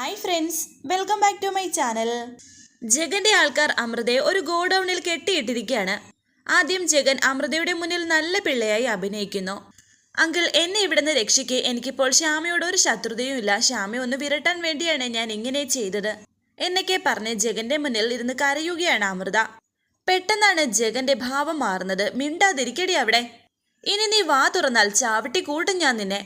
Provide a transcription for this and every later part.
Hi friends welcome back to my channel ജഗന്റെ ആൾക്കാർ അമൃതയെ ഒരു ഗോഡൌണിൽ കെട്ടിയിട്ടിരിക്കുകയാണ്. ആദ്യം ജഗൻ അമൃതയുടെ മുന്നിൽ നല്ല പിള്ളയായി അഭിനയിക്കുന്നു. അങ്കിൾ എന്നെ ഇവിടുന്ന് രക്ഷിക്ക് എനിക്കിപ്പോൾ ശ്യാമയോട് ഒരു ശത്രുതയും ഇല്ല. ശ്യാമ ഒന്ന് വിരട്ടാൻ വേണ്ടിയാണ് ഞാൻ ഇങ്ങനെ ചെയ്തത്. എന്നൊക്കെ പറഞ്ഞ് ജഗന്റെ മുന്നിൽ ഇരുന്ന് കരയുകയാണ് അമൃത. പെട്ടെന്നാണ് ജഗന്റെ ഭാവം മാറുന്നത്. മിണ്ടാതിരിക്കടി അവിടെ. ഇനി നീ വാ തുറന്നാൽ ചാവട്ടി കൂട്ടും ഞാൻ നിന്നെ.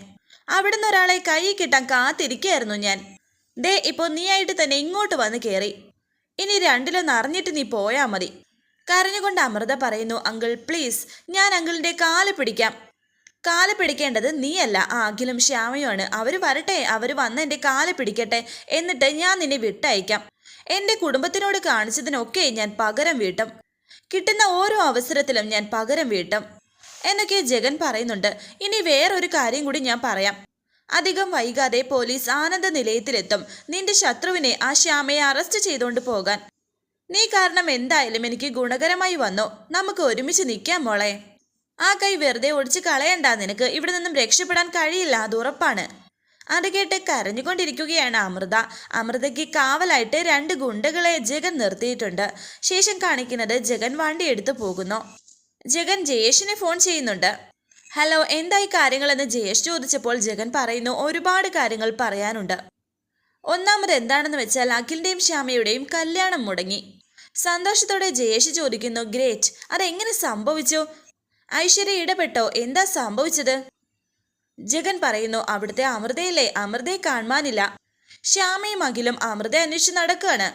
അവിടുന്ന് ഒരാളെ കൈ കിട്ടാൻ കാത്തിരിക്കായിരുന്നു ഞാൻ. ദേ ഇപ്പോ നീയായിട്ട് തന്നെ ഇങ്ങോട്ട് വന്ന് കയറി ഇനി രണ്ടിലൊന്ന് അറിഞ്ഞിട്ട് നീ പോയാൽ മതി. കരഞ്ഞുകൊണ്ട് അമൃത പറയുന്നു അങ്കിൾ പ്ലീസ് ഞാൻ അങ്കിളിന്റെ കാൽ പിടിക്കാം. കാൽ പിടിക്കേണ്ടത് നീയല്ല. ആ അഖിലും ശ്യാമയുമാണ് അവർ വരട്ടെ അവർ വന്ന് എന്റെ കാൽ പിടിക്കട്ടെ. എന്നിട്ട് ഞാൻ നിന്നെ വിട്ടയക്കാം. എന്റെ കുടുംബത്തിനോട് കാണിച്ചതിനൊക്കെ ഞാൻ പകരം വീട്ടും. കിട്ടുന്ന ഓരോ അവസരത്തിലും ഞാൻ പകരം വീട്ടും. എന്നൊക്കെ ജഗൻ പറയുന്നുണ്ട്. ഇനി വേറൊരു കാര്യം കൂടി ഞാൻ പറയാം. അധികം വൈകാതെ പോലീസ് ആനന്ദ നിലയത്തിലെത്തും. നിന്റെ ശത്രുവിനെ ആ ശ്യാമയെ അറസ്റ്റ് ചെയ്തുകൊണ്ട് പോകാൻ. നീ കാരണം എന്തായാലും എനിക്ക് ഗുണകരമായി വന്നു. നമുക്ക് ഒരുമിച്ച് നിൽക്കാം മോളെ. ആ കൈ വെറുതെ ഒടിച്ച് കളയണ്ട. നിനക്ക് ഇവിടെ നിന്നും രക്ഷപ്പെടാൻ കഴിയില്ല അത് ഉറപ്പാണ്. അത് കേട്ട് കരഞ്ഞുകൊണ്ടിരിക്കുകയാണ് അമൃത. അമൃതയ്ക്ക് കാവലായിട്ട് രണ്ട് ഗുണ്ടകളെ ജഗൻ നിർത്തിയിട്ടുണ്ട്. ശേഷം കാണിക്കുന്നത് ജഗൻ വണ്ടി എടുത്തു പോകുന്നു. ജഗൻ ജയേഷിനെ ഫോൺ ചെയ്യുന്നുണ്ട്. ഹലോ എന്തായി കാര്യങ്ങളെന്ന് ജയേഷ് ചോദിച്ചപ്പോൾ ജഗൻ പറയുന്നു ഒരുപാട് കാര്യങ്ങൾ പറയാനുണ്ട്. ഒന്നാമത് എന്താണെന്ന് വെച്ചാൽ അഖിലിന്റെയും ശ്യാമയുടെയും കല്യാണം മുടങ്ങി. സന്തോഷത്തോടെ ജയേഷ് ചോദിക്കുന്നു ഗ്രേറ്റ് അതെങ്ങനെ സംഭവിച്ചു? ഐശ്വര്യ ഇടപെട്ടോ? എന്താ സംഭവിച്ചത്? ജഗൻ പറയുന്നു അവിടുത്തെ അമൃതയില്ലേ? അമൃതയെ കാണുവാനില്ല. ശ്യാമയും അഖിലും അമൃത അന്വേഷിച്ച് നടക്കുകയാണ്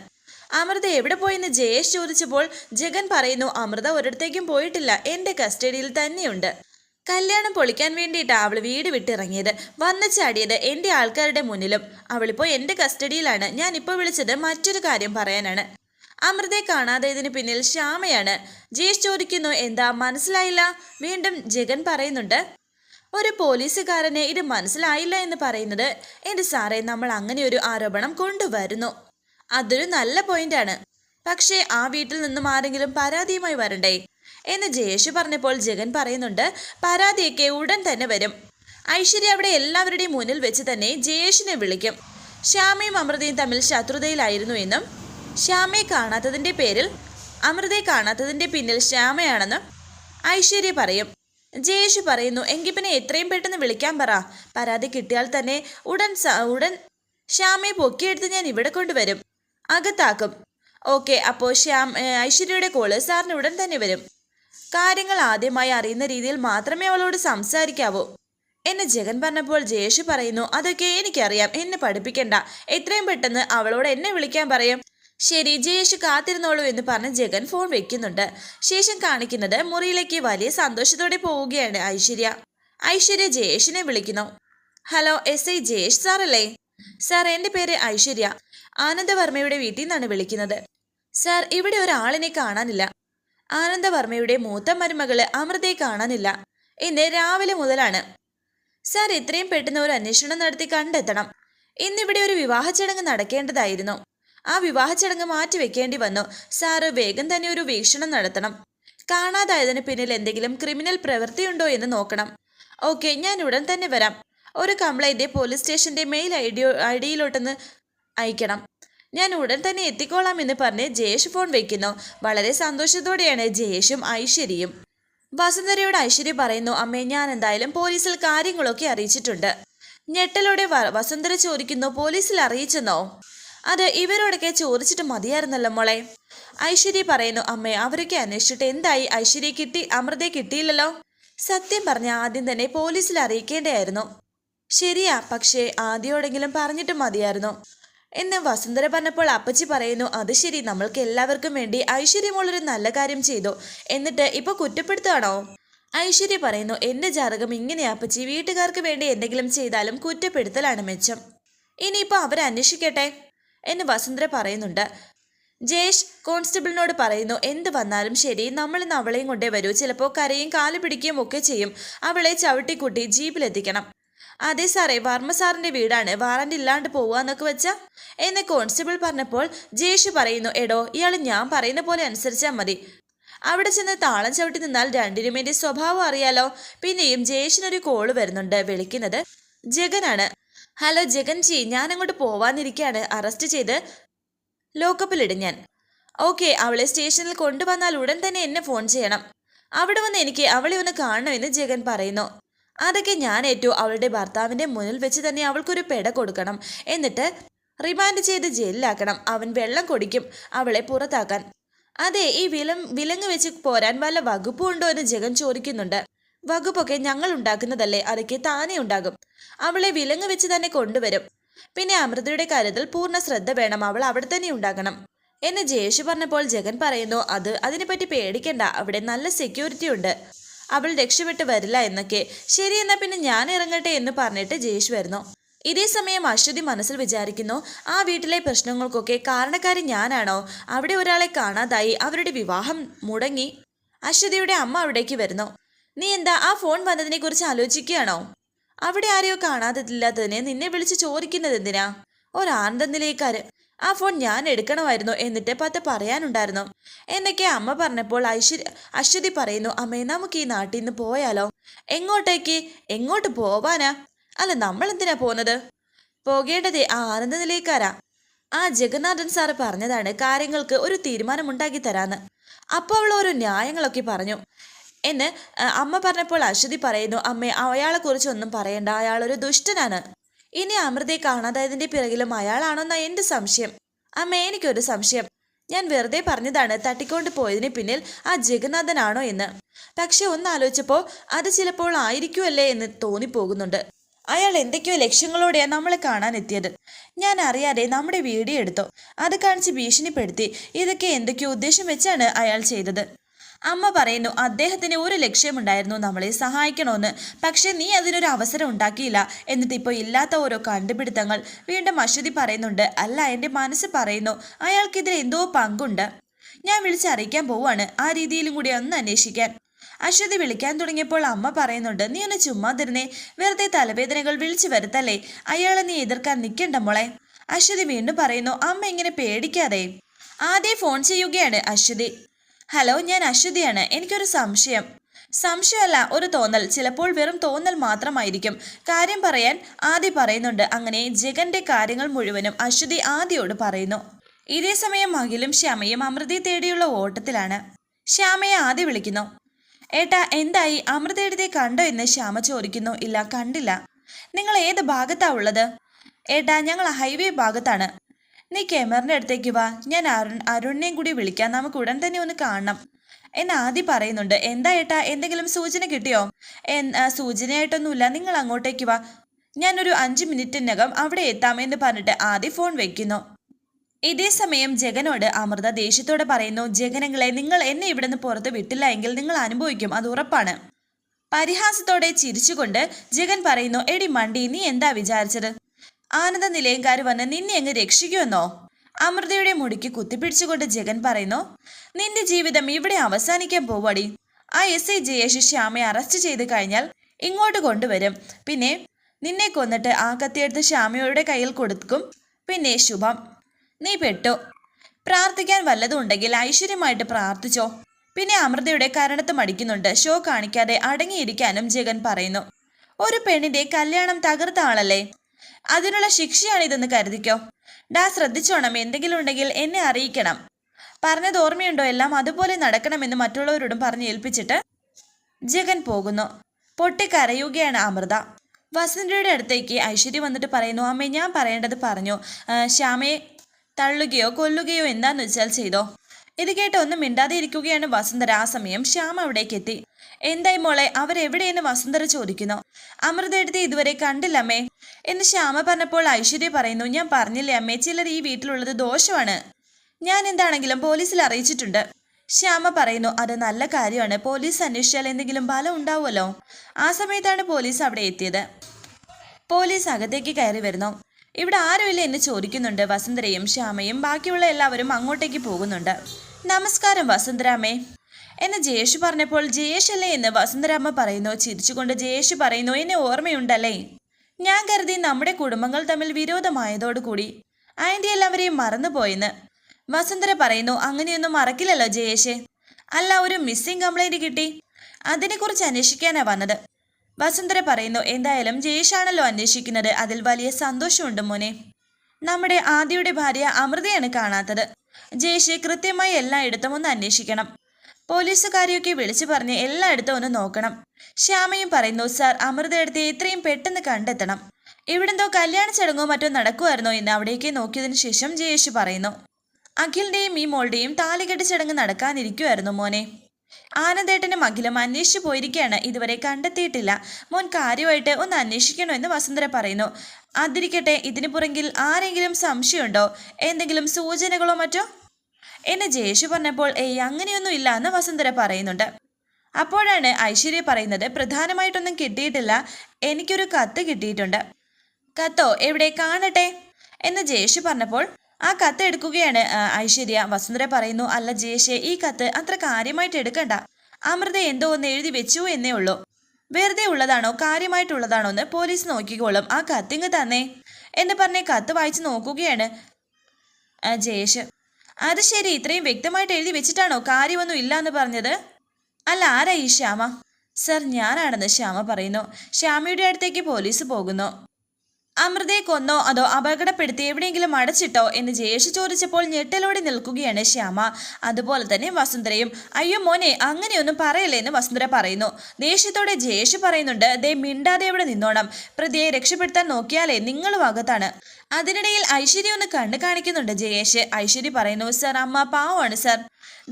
അമൃത എവിടെ പോയെന്ന് ജയേഷ് ചോദിച്ചപ്പോൾ ജഗൻ പറയുന്നു അമൃത ഒരിടത്തേക്കും പോയിട്ടില്ല. എന്റെ കസ്റ്റഡിയിൽ തന്നെയുണ്ട്. കല്യാണം പൊളിക്കാൻ വേണ്ടിയിട്ടാണ് അവൾ വീട് വിട്ടിറങ്ങിയത്. വന്നു ചാടിയത് എന്റെ ആൾക്കാരുടെ മുന്നിലും. അവളിപ്പോൾ എന്റെ കസ്റ്റഡിയിലാണ്. ഞാൻ ഇപ്പോൾ വിളിച്ചത് മറ്റൊരു കാര്യം പറയാനാണ്. അമൃതയെ കാണാതായതിന് പിന്നിൽ ശ്യാമയാണ്. ജയേഷ് ചോദിക്കുന്നു എന്താ മനസ്സിലായില്ല? വീണ്ടും ജഗൻ പറയുന്നുണ്ട്. ഒരു പോലീസുകാരനെ ഇത് മനസ്സിലായില്ല എന്ന് പറയുന്നത് എന്റെ സാറേ നമ്മൾ അങ്ങനെ ഒരു ആരോപണം കൊണ്ടുവരുന്നു. അതൊരു നല്ല പോയിന്റാണ് പക്ഷേ ആ വീട്ടിൽ നിന്നും ആരെങ്കിലും പരാതിയുമായി വരണ്ടേ? എന്ന് ജയേഷ് പറഞ്ഞപ്പോൾ ജഗൻ പറയുന്നുണ്ട് പരാതിയൊക്കെ ഉടൻ തന്നെ വരും. ഐശ്വര്യ അവിടെ എല്ലാവരുടെയും മുന്നിൽ വെച്ച് തന്നെ ജയേഷിനെ വിളിക്കും. ശ്യാമയും അമൃതയും തമ്മിൽ ശത്രുതയിലായിരുന്നു എന്നും ശ്യാമയെ കാണാത്തതിന്റെ പേരിൽ അമൃതയെ കാണാത്തതിന്റെ പിന്നിൽ ശ്യാമയാണെന്നും ഐശ്വര്യ പറയും. ജയേഷ് പറയുന്നു എങ്കിൽ പിന്നെ എത്രയും പെട്ടെന്ന് വിളിക്കാൻ പറ. പരാതി കിട്ടിയാൽ തന്നെ ഉടൻ ഉടൻ ശ്യാമയെ പൊക്കിയെടുത്ത് ഞാൻ ഇവിടെ കൊണ്ടുവരും. അകത്താക്കും. ഓക്കെ അപ്പോൾ ശ്യാം ഐശ്വര്യയുടെ കോൾ സാറിന് ഉടൻ തന്നെ വരും. കാര്യങ്ങൾ ആദ്യമായി അറിയുന്ന രീതിയിൽ മാത്രമേ അവളോട് സംസാരിക്കാവൂ. എന്നെ ജഗൻ പറഞ്ഞപ്പോൾ ജയേഷ് പറയുന്നു അതൊക്കെ എനിക്കറിയാം എന്നെ പഠിപ്പിക്കണ്ട. എത്രയും പെട്ടെന്ന് അവളോട് എന്നെ വിളിക്കാൻ പറയും. ശരി ജയേഷ് കാത്തിരുന്നോളൂ എന്ന് പറഞ്ഞ് ജഗൻ ഫോൺ വെക്കുന്നുണ്ട്. ശേഷം കാണിക്കുന്നത് മുറിയിലേക്ക് വലിയ സന്തോഷത്തോടെ പോവുകയാണ് ഐശ്വര്യ. ഐശ്വര്യ ജയേഷിനെ വിളിക്കുന്നു. ഹലോ എസ് ഐ ജയേഷ് സാറല്ലേ? സാർ എന്റെ പേര് ഐശ്വര്യ. ആനന്ദവർമ്മയുടെ വീട്ടിൽ നിന്നാണ് വിളിക്കുന്നത്. സാർ ഇവിടെ ഒരാളിനെ കാണാനില്ല. ആനന്ദവർമ്മയുടെ മൂത്ത മരുമകൾ അമൃതയെ കാണാനില്ല. ഇന്ന് രാവിലെ മുതലാണ്. സാർ ഇത്രയും പെട്ടെന്ന് ഒരു അന്വേഷണം നടത്തി കണ്ടെത്തണം. ഇന്നിവിടെ ഒരു വിവാഹ ചടങ്ങ് നടക്കേണ്ടതായിരുന്നു. ആ വിവാഹ ചടങ്ങ് മാറ്റിവെക്കേണ്ടി വന്നു. സാറ് വേഗം തന്നെ ഒരു വീക്ഷണം നടത്തണം. കാണാതായതിന് പിന്നിൽ എന്തെങ്കിലും ക്രിമിനൽ പ്രവൃത്തിയുണ്ടോ എന്ന് നോക്കണം. ഓക്കെ ഞാൻ ഉടൻ തന്നെ വരാം. ഒരു കംപ്ലൈന്റ് പോലീസ് സ്റ്റേഷന്റെ മെയിൽ ഐ ഡി ഐ ഡിയിലോട്ടൊന്ന് അയക്കണം. ഞാൻ ഉടൻ തന്നെ എത്തിക്കോളാം എന്ന് പറഞ്ഞ് ജയേഷ് ഫോൺ വയ്ക്കുന്നു വളരെ സന്തോഷത്തോടെയാണ് ജയേഷും ഐശ്വര്യയും. വസുന്ധരയോട് ഐശ്വര്യ പറയുന്നു അമ്മേ ഞാൻ എന്തായാലും പോലീസിൽ കാര്യങ്ങളൊക്കെ അറിയിച്ചിട്ടുണ്ട്. ഞെട്ടലോടെ വസുന്ധര ചോദിക്കുന്നു പോലീസിൽ അറിയിച്ചെന്നോ? അത് ഇവരോടൊക്കെ ചോദിച്ചിട്ട് മതിയായിരുന്നല്ലോ മോളെ. ഐശ്വര്യ പറയുന്നു അമ്മേ അവരൊക്കെ അന്വേഷിച്ചിട്ട് എന്തായി? ഐശ്വര്യ കിട്ടി അമൃതയെ കിട്ടിയില്ലല്ലോ? സത്യം പറഞ്ഞ ആദ്യം തന്നെ പോലീസിൽ അറിയിക്കേണ്ടതായിരുന്നു. ശരിയാ പക്ഷേ ആദ്യോടെങ്കിലും പറഞ്ഞിട്ട് മതിയായിരുന്നു. എന്ന് വസുന്ധര പറഞ്ഞപ്പോൾ അപ്പച്ചി പറയുന്നു അത് ശരി നമ്മൾക്ക് എല്ലാവർക്കും വേണ്ടി ഐശ്വര്യമുള്ളൊരു നല്ല കാര്യം ചെയ്തു. എന്നിട്ട് ഇപ്പൊ കുറ്റപ്പെടുത്തുകയാണോ ഐശ്വര്യ പറയുന്നു എന്റെ ജാതകം ഇങ്ങനെ അപ്പച്ചി. വീട്ടുകാർക്ക് വേണ്ടി എന്തെങ്കിലും ചെയ്താലും കുറ്റപ്പെടുത്തലാണ് മെച്ചം. ഇനിയിപ്പോ അവരെ അന്വേഷിക്കട്ടെ? എന്ന് വസുന്ധര പറയുന്നുണ്ട്. ജയേഷ് കോൺസ്റ്റബിളിനോട് പറയുന്നു എന്ത് വന്നാലും ശരി നമ്മൾ ഇന്ന് അവളെയും കൊണ്ടേ വരൂ. ചിലപ്പോൾ കരയും കാലു പിടിക്കുകയും ഒക്കെ ചെയ്യും. അവളെ ചവിട്ടിക്കൂട്ടി ജീപ്പിലെത്തിക്കണം. അതെ സാറേ വർമ്മ സാറിന്റെ വീടാണ്. വാറന്റ് ഇല്ലാണ്ട് പോവുക എന്നൊക്കെ വെച്ച? എന്ന് കോൺസ്റ്റബിൾ പറഞ്ഞപ്പോൾ ജയേഷ് പറയുന്നു എടോ ഇയാൾ ഞാൻ പറയുന്ന പോലെ അനുസരിച്ചാൽ മതി. അവിടെ ചെന്ന് താളം ചവിട്ടി നിന്നാൽ രണ്ടിനും എന്റെ സ്വഭാവം അറിയാലോ. പിന്നെയും ജയേഷിനൊരു കോൾ വരുന്നുണ്ട്. വിളിക്കുന്നത് ജഗനാണ്. ഹലോ ജഗൻജി ഞാൻ അങ്ങോട്ട് പോവാനിരിക്കുകയാണ് അറസ്റ്റ് ചെയ്ത് ലോക്കപ്പിലിട് ഞാൻ. ഓക്കെ അവളെ സ്റ്റേഷനിൽ കൊണ്ടുവന്നാൽ ഉടൻ തന്നെ എന്നെ ഫോൺ ചെയ്യണം. അവിടെ വന്ന് എനിക്ക് അവളെ ഒന്ന് കാണണമെന്ന് ജഗൻ പറയുന്നു. അതൊക്കെ ഞാൻ ഏറ്റു അവളുടെ ഭർത്താവിന്റെ മുന്നിൽ വെച്ച് തന്നെ അവൾക്കൊരു പെട കൊടുക്കണം. എന്നിട്ട് റിമാൻഡ് ചെയ്ത് ജയിലിലാക്കണം. അവൻ വെള്ളം കുടിക്കും അവളെ പുറത്താക്കാൻ. അതെ ഈ വിലം വിലങ്ങ് വെച്ച് പോരാൻ വല്ല വകുപ്പും ഉണ്ടോ എന്ന് ജഗൻ ചോദിക്കുന്നുണ്ട്. വകുപ്പൊക്കെ ഞങ്ങൾ ഉണ്ടാക്കുന്നതല്ലേ അതൊക്കെ താനേ ഉണ്ടാകും. അവളെ വിലങ്ങ് വെച്ച് തന്നെ കൊണ്ടുവരും. പിന്നെ അമൃതയുടെ കാര്യത്തിൽ പൂർണ ശ്രദ്ധ വേണം അവൾ അവിടെ തന്നെ ഉണ്ടാകണം. എന്ന് ജയേഷ് പറഞ്ഞപ്പോൾ ജഗൻ പറയുന്നു അത് അതിനെപ്പറ്റി പേടിക്കണ്ട അവിടെ നല്ല സെക്യൂരിറ്റി ഉണ്ട്. അവൾ രക്ഷപ്പെട്ട് വരില്ല എന്നൊക്കെ. ശരി എന്നാ പിന്നെ ഞാൻ ഇറങ്ങട്ടെ എന്ന് പറഞ്ഞിട്ട് ജയേഷ് വരുന്നു. ഇതേ സമയം അശ്വതി മനസ്സിൽ വിചാരിക്കുന്നു ആ വീട്ടിലെ പ്രശ്നങ്ങൾക്കൊക്കെ കാരണക്കാരി ഞാനാണോ? അവിടെ ഒരാളെ കാണാതായി അവരുടെ വിവാഹം മുടങ്ങി. അശ്വതിയുടെ അമ്മ അവിടേക്ക് വരുന്നു. നീ എന്താ ആ ഫോൺ വന്നതിനെ കുറിച്ച് ആലോചിക്കുകയാണോ? അവിടെ ആരെയോ കാണാതില്ലാത്തതിനെ നിന്നെ വിളിച്ച് ചോദിക്കുന്നത് എന്തിനാ? ഒരാനന്ദനിലേക്കാര് ആ ഫോൺ ഞാൻ എടുക്കണമായിരുന്നു എന്നിട്ട് പത്ത് പറയാനുണ്ടായിരുന്നു. എന്നൊക്കെ അമ്മ പറഞ്ഞപ്പോൾ ഐശ്വര്യ അശ്വതി പറയുന്നു അമ്മേ നമുക്ക് ഈ നാട്ടിൽ നിന്ന് പോയാലോ? എങ്ങോട്ടേക്ക്? എങ്ങോട്ട് പോവാനാ? അല്ല നമ്മൾ എന്തിനാ പോകുന്നത് പോകേണ്ടതേ ആ ആനന്ദനിലേക്കാരാ ആ ജഗന്നാഥൻ സാറ് പറഞ്ഞതാണ് കാര്യങ്ങൾക്ക് ഒരു തീരുമാനമുണ്ടാക്കി തരാന്ന്. അപ്പോൾ അവൾ ഓരോ ന്യായങ്ങളൊക്കെ പറഞ്ഞു. എന്ന് അമ്മ പറഞ്ഞപ്പോൾ അശ്വതി പറയുന്നു അമ്മേ അയാളെ കുറിച്ചൊന്നും പറയണ്ട. അയാളൊരു ദുഷ്ടനാണ്. ഇനി അമൃതയെ കാണാതായതിന്റെ പിറകിലും അയാളാണെന്ന എന്റെ സംശയം. അമ്മ എനിക്കൊരു സംശയം. ഞാൻ വെറുതെ പറഞ്ഞതാണ് തട്ടിക്കൊണ്ട് പോയതിന് പിന്നിൽ ആ ജഗന്നാഥനാണോ എന്ന്. പക്ഷെ ഒന്ന് ആലോചിച്ചപ്പോൾ അത് ചിലപ്പോൾ ആയിരിക്കുമല്ലേ എന്ന് തോന്നിപ്പോകുന്നുണ്ട്. അയാൾ എന്തൊക്കെയോ ലക്ഷ്യങ്ങളോടെയാണ് നമ്മളെ കാണാൻ എത്തിയത് ഞാൻ അറിയാതെ നമ്മുടെ വീഡിയോ എടുത്തു. അത് കാണിച്ച് ഭീഷണിപ്പെടുത്തി. ഇതൊക്കെ എന്തൊക്കെയോ ഉദ്ദേശം വെച്ചാണ് അയാൾ ചെയ്തത്. അമ്മ പറയുന്നു അദ്ദേഹത്തിന് ഒരു ലക്ഷ്യമുണ്ടായിരുന്നു നമ്മളെ സഹായിക്കണമെന്ന്. പക്ഷേ നീ അതിനൊരു അവസരം ഉണ്ടാക്കിയില്ല. എന്നിട്ട് ഇപ്പോൾ ഇല്ലാത്ത ഓരോ കണ്ടുപിടുത്തങ്ങൾ വീണ്ടും അശ്വതി പറയുന്നുണ്ട് അല്ല എന്റെ മനസ്സ് പറയുന്നു അയാൾക്കിതിൽ എന്തോ പങ്കുണ്ട്. ഞാൻ വിളിച്ചറിയിക്കാൻ പോവാണ് ആ രീതിയിലും കൂടി ഒന്ന് അന്വേഷിക്കാൻ. അശ്വതി വിളിക്കാൻ തുടങ്ങിയപ്പോൾ അമ്മ പറയുന്നുണ്ട് നീ ഒന്ന് ചുമ്മാ തരുന്നേ വെറുതെ തലവേദനകൾ വിളിച്ചു വരുത്തല്ലേ? അയാളെ നീ എതിർക്കാൻ നിൽക്കണ്ട മോളെ. അശ്വതി വീണ്ടും പറയുന്നു അമ്മ ഇങ്ങനെ പേടിക്കാതെ. ആദ്യം ഫോൺ ചെയ്യുകയാണ് അശ്വതി. ഹലോ ഞാൻ അശ്വതിയാണ്. എനിക്കൊരു സംശയം. സംശയമല്ല ഒരു തോന്നൽ. ചിലപ്പോൾ വെറും തോന്നൽ മാത്രമായിരിക്കും. കാര്യം പറയാൻ ആദ്യ പറയുന്നുണ്ട്. അങ്ങനെ ജഗന്റെ കാര്യങ്ങൾ മുഴുവനും അശ്വതി ആദ്യയോട് പറയുന്നു. ഇതേ സമയം അഖിലും ശ്യാമയും അമൃതയെ തേടിയുള്ള ഓട്ടത്തിലാണ്. ശ്യാമയെ ആദ്യ വിളിക്കുന്നു. ഏട്ടാ എന്തായി? അമൃതയുടെ കണ്ടോ എന്ന് ശ്യാമ ചോദിക്കുന്നു. ഇല്ല കണ്ടില്ല. നിങ്ങൾ ഏത് ഭാഗത്താ ഉള്ളത്? ഏട്ടാ ഞങ്ങൾ ഹൈവേ ഭാഗത്താണ്. നീ ക്യാമറിന്റെ അടുത്തേക്ക് വാ. ഞാൻ അരുൺ അരുണിനെയും കൂടി വിളിക്കാം. നമുക്ക് ഉടൻ തന്നെ ഒന്ന് കാണണം. എന്ന് ആദ്യം പറയുന്നുണ്ട്. എന്താ ഏട്ടാ എന്തെങ്കിലും സൂചന കിട്ടിയോ? എൻ- സൂചനയായിട്ടൊന്നുമില്ല. നിങ്ങൾ അങ്ങോട്ടേക്ക് വാ. ഞാനൊരു അഞ്ച് മിനിറ്റിനകം അവിടെ എത്താം എന്ന് പറഞ്ഞിട്ട് ആദ്യം ഫോൺ വെക്കുന്നു. ഇതേ സമയം ജഗനോട് അമൃത ദേഷ്യത്തോടെ പറയുന്നു ജഗനങ്ങളെ നിങ്ങൾ എന്നെ ഇവിടുന്ന് പുറത്ത് വിട്ടില്ല എങ്കിൽ നിങ്ങൾ അനുഭവിക്കും. അത് ഉറപ്പാണ്. പരിഹാസത്തോടെ ചിരിച്ചുകൊണ്ട് ജഗൻ പറയുന്നു എടി മണ്ടി നീ എന്താ വിചാരിച്ചത്? ആനന്ദ നിലയംകാർ വന്ന് നിന്നെ അങ്ങ് രക്ഷിക്കുമെന്നോ? അമൃതയുടെ മുടിക്ക് കുത്തിപ്പിടിച്ചുകൊണ്ട് ജഗൻ പറയുന്നു നിന്റെ ജീവിതം ഇവിടെ അവസാനിക്കാൻ പോവാടി. ആ എസ് ഐ ജയേഷ് ശ്യാമയെ അറസ്റ്റ് ചെയ്ത് കഴിഞ്ഞാൽ ഇങ്ങോട്ട് കൊണ്ടുവരും. പിന്നെ നിന്നെ കൊന്നിട്ട് ആ കത്തിയെടുത്ത് ശ്യാമയുടെ കയ്യിൽ കൊടുക്കും. പിന്നെ ശുഭം. നീ പെട്ടു. പ്രാർത്ഥിക്കാൻ വല്ലതും ഉണ്ടെങ്കിൽ ഐശ്വര്യമായിട്ട് പ്രാർത്ഥിച്ചോ. പിന്നെ അമൃതയുടെ കരണത്ത് മടിക്കുന്നുണ്ട്. ഷോ കാണിക്കാതെ അടങ്ങിയിരിക്കാനും ജഗൻ പറയുന്നു ഒരു പെണ്ണിന്റെ കല്യാണം തകർത്ത ആളല്ലേ? അതിനുള്ള ശിക്ഷയാണിതെന്ന് കരുതിക്കോ? ഡാ ശ്രദ്ധിച്ചോണം. എന്തെങ്കിലും ഉണ്ടെങ്കിൽ എന്നെ അറിയിക്കണം. പറഞ്ഞത് ഓർമ്മയുണ്ടോ എല്ലാം? അതുപോലെ നടക്കണമെന്ന് മറ്റുള്ളവരോടും പറഞ്ഞ് ഏൽപ്പിച്ചിട്ട് ജഗൻ പോകുന്നു. പൊട്ടിക്കരയുകയാണ് അമൃത. വസന്തയുടെ അടുത്തേക്ക് ഐശ്വര്യ വന്നിട്ട് പറയുന്നു അമ്മേ ഞാൻ പറയേണ്ടത് പറഞ്ഞു. ശ്യാമയെ തള്ളുകയോ കൊല്ലുകയോ എന്താന്ന് വെച്ചാൽ ചെയ്തോ? ഇത് കേട്ട് ഒന്നും മിണ്ടാതെ ഇരിക്കുകയാണ് വസുന്ധര. ആ സമയം ശ്യാമ അവിടേക്ക് എത്തി എന്തായി മോളെ അവരെവിടെയെന്ന് വസുന്ധര ചോദിക്കുന്നു. അമൃത എടുത്ത് ഇതുവരെ കണ്ടില്ലമ്മേ എന്ന് ശ്യാമ പറഞ്ഞപ്പോൾ ഐശ്വര്യ പറയുന്നു ഞാൻ പറഞ്ഞില്ലേ അമ്മേ ചിലർ ഈ വീട്ടിലുള്ളത് ദോഷമാണ്. ഞാൻ എന്താണെങ്കിലും പോലീസിൽ അറിയിച്ചിട്ടുണ്ട്. ശ്യാമ പറയുന്നു അത് നല്ല കാര്യമാണ്. പോലീസ് അന്വേഷിച്ചാൽ എന്തെങ്കിലും ഫലം ഉണ്ടാവുമല്ലോ. ആ സമയത്താണ് പോലീസ് അവിടെ എത്തിയത്. പോലീസ് അകത്തേക്ക് കയറി വരുന്നു. ഇവിടെ ആരുമില്ല എന്ന് ചോദിക്കുന്നുണ്ട് വസുന്ധരയും ശ്യാമയും. ബാക്കിയുള്ള എല്ലാവരും അങ്ങോട്ടേക്ക് പോകുന്നുണ്ട്. നമസ്കാരം വസന്തരാമേ എന്ന് ജയേഷ് പറഞ്ഞപ്പോൾ ജയേഷ് അല്ലേ എന്ന് വസന്തരാമ പറയുന്നു. ചിരിച്ചുകൊണ്ട് ജയേഷ് പറയുന്നു എന്നെ ഓർമ്മയുണ്ടല്ലേ? ഞാൻ കരുതി നമ്മുടെ കുടുംബങ്ങൾ തമ്മിൽ വിരോധമായതോടുകൂടി അതിന്റെ എല്ലാവരെയും മറന്നുപോയെന്ന് വസന്തര പറയുന്നു. അങ്ങനെയൊന്നും മറക്കില്ലല്ലോ ജയേഷ്. അല്ല ഒരു മിസ്സിംഗ് കംപ്ലൈന്റ് കിട്ടി. അതിനെക്കുറിച്ച് അന്വേഷിക്കാനാ വന്നത്. വസുന്ധര പറയുന്നു എന്തായാലും ജയേഷാണല്ലോ അന്വേഷിക്കുന്നത്. അതിൽ വലിയ സന്തോഷമുണ്ട് മോനെ. നമ്മുടെ ആദിയുടെ ഭാര്യ അമൃതയാണ് കാണാത്തത്. ജയേഷ് കൃത്യമായി എല്ലായിടത്തും ഒന്ന് അന്വേഷിക്കണം. പോലീസുകാരെയൊക്കെ വിളിച്ചു പറഞ്ഞ് എല്ലായിടത്തും ഒന്ന് നോക്കണം. ശ്യാമയും പറയുന്നു സാർ അമൃതയെടുത്ത് എത്രയും പെട്ടെന്ന് കണ്ടെത്തണം. ഇവിടെന്തോ കല്യാണ ചടങ്ങോ മറ്റോ നടക്കുമായിരുന്നോ എന്ന് അവിടേക്ക് നോക്കിയതിനു ശേഷം ജയേഷ് പറയുന്നു അഖിലിന്റെയും ഈ മോളുടെയും താലികെട്ട് ചടങ്ങ് നടക്കാനിരിക്കുമായിരുന്നു മോനെ. ആനന്ദേട്ടനും അഖിലും അന്വേഷിച്ചു പോയിരിക്കുകയാണ് ഇതുവരെ കണ്ടെത്തിയിട്ടില്ല. മോൻ കാര്യമായിട്ട് ഒന്ന് അന്വേഷിക്കണമെന്ന് വസുന്ധര പറയുന്നു അതിരിക്കട്ടെ ഇതിനു പുറകിൽ ആരെങ്കിലും സംശയമുണ്ടോ? എന്തെങ്കിലും സൂചനകളോ മറ്റോ? എന്നെ ജയേഷ് പറഞ്ഞപ്പോൾ ഏയ് അങ്ങനെയൊന്നും ഇല്ല എന്ന് വസുന്ധര പറയുന്നുണ്ട്. അപ്പോഴാണ് ഐശ്വര്യ പറയുന്നത് പ്രധാനമായിട്ടൊന്നും കിട്ടിയിട്ടില്ല. എനിക്കൊരു കത്ത് കിട്ടിയിട്ടുണ്ട്. കത്തോ? എവിടെ? കാണട്ടെ? എന്ന് ജയേഷ് പറഞ്ഞപ്പോൾ ആ കത്ത് എടുക്കുകയാണ്. ഐശ്വര്യ വസുന്ധര പറയുന്നു അല്ല ജയേഷ് ഈ കത്ത് അത്ര കാര്യമായിട്ട് എടുക്കണ്ട. അമൃത എന്തോ ഒന്ന് എഴുതി വെച്ചു എന്നേ ഉള്ളൂ. വെറുതെ ഉള്ളതാണോ? കാര്യമായിട്ടുള്ളതാണോ എന്ന് പോലീസ് നോക്കിക്കോളും. ആ കത്തിങ് തന്നെ. എന്ന് പറഞ്ഞ് കത്ത് വായിച്ചു നോക്കുകയാണ് ജയേഷ് അത് ശരി ഇത്രയും വ്യക്തമായിട്ട് എഴുതി വെച്ചിട്ടാണോ കാര്യമൊന്നും ഇല്ല എന്ന് പറഞ്ഞത്? അല്ല ആരാ ഈ ശ്യാമ? സർ ഞാനാണെന്ന് ശ്യാമ പറയുന്നു. ശ്യാമയുടെ അടുത്തേക്ക് പോലീസ് പോകുന്നു. അമൃതയെ കൊന്നോ അതോ അപകടപ്പെടുത്തി എവിടെയെങ്കിലും അടച്ചിട്ടോ എന്ന് ജയേഷ് ചോദിച്ചപ്പോൾ ഞെട്ടലോടെ നിൽക്കുകയാണ് ശ്യാമ. അതുപോലെ തന്നെ വസുന്ധരയും അയ്യോ മോനെ അങ്ങനെയൊന്നും പറയല്ലേ എന്ന് വസുന്ധര പറയുന്നു. ദേഷ്യത്തോടെ ജയേഷ് പറയുന്നുണ്ട് ദേ മിണ്ടാതെ ഇവിടെ നിന്നോണം. പ്രതിയെ രക്ഷപ്പെടുത്താൻ നോക്കിയാലേ നിങ്ങളും അകത്താണ്. അതിനിടയിൽ ഐശ്വര്യ ഒന്ന് കണ്ണ് കാണിക്കുന്നുണ്ട് ജയേഷ്. ഐശ്വര്യ പറയുന്നു സർ അമ്മ പാവമാണ് സർ.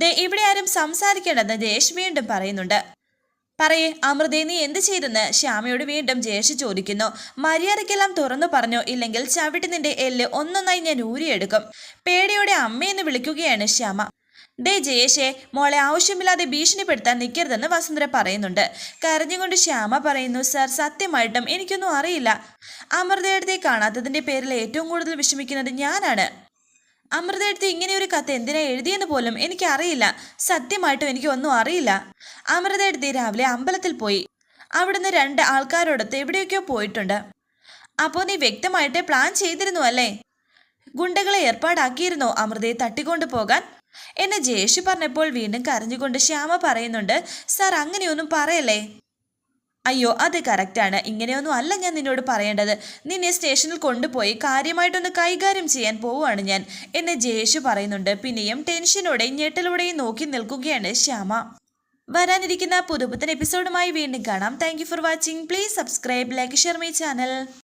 ദേ ഇവിടെ ആരും സംസാരിക്കേണ്ടെന്ന് ജയേഷ് വീണ്ടും പറയുന്നുണ്ട്. പറയേ അമൃതേ നീ എന്ത് ചെയ്തെന്ന്? ശ്യാമയോട് വീണ്ടും ജയേഷ് ചോദിക്കുന്നു. മര്യാദയ്ക്കെല്ലാം തുറന്നു പറഞ്ഞു ഇല്ലെങ്കിൽ ചവിട്ടി നിന്റെ എല്ല് ഒന്നൊന്നായി ഞാൻ ഊരിയെടുക്കും. പേടിയോടെ അമ്മയെന്ന് വിളിക്കുകയാണ് ശ്യാമ. ദേ ജയേഷേ മോളെ ആവശ്യമില്ലാതെ ഭീഷണിപ്പെടുത്താൻ നിൽക്കരുതെന്ന് വസുന്ധര പറയുന്നുണ്ട്. കരഞ്ഞുകൊണ്ട് ശ്യാമ പറയുന്നു സർ സത്യമായിട്ടും എനിക്കൊന്നും അറിയില്ല. അമൃതയുടെ കാണാത്തതിന്റെ പേരിൽ ഏറ്റവും കൂടുതൽ വിഷമിക്കുന്നത് ഞാനാണ്. അമൃതയെടുത്ത് ഇങ്ങനെ ഒരു കത്ത് എന്തിനാ എഴുതിയെന്ന് പോലും എനിക്കറിയില്ല. സത്യമായിട്ടും എനിക്ക് ഒന്നും അറിയില്ല. അമൃത എടുത്ത് രാവിലെ അമ്പലത്തിൽ പോയി. അവിടുന്ന് രണ്ട് ആൾക്കാരോടൊത്ത് എവിടെയൊക്കെയോ പോയിട്ടുണ്ട്. അപ്പോൾ നീ വ്യക്തമായിട്ട് പ്ലാൻ ചെയ്തിരുന്നു അല്ലേ? ഗുണ്ടകളെ ഏർപ്പാടാക്കിയിരുന്നോ അമൃതയെ തട്ടിക്കൊണ്ടു പോകാൻ? എന്നെ ജയേഷ് പറഞ്ഞപ്പോൾ വീണ്ടും കരഞ്ഞുകൊണ്ട് ശ്യാമ പറയുന്നുണ്ട് സാർ അങ്ങനെയൊന്നും പറയല്ലേ? അയ്യോ അത് കറക്റ്റാണ് ഇങ്ങനെയൊന്നും അല്ല ഞാൻ നിന്നോട് പറയേണ്ടത്. നിന്നെ സ്റ്റേഷനിൽ കൊണ്ടുപോയി കാര്യമായിട്ടൊന്ന് കൈകാര്യം ചെയ്യാൻ പോവുകയാണ് ഞാൻ. എന്നെ ജയേഷ് പറയുന്നുണ്ട്. പിന്നെയും ടെൻഷനോടെയും ഞെട്ടലോടെയും നോക്കി നിൽക്കുകയാണ് ശ്യാമ. വരാനിരിക്കുന്ന പുതുപുത്തൻ എപ്പിസോഡുമായി വീണ്ടും കാണാം. Thank for watching please subscribe like share my channel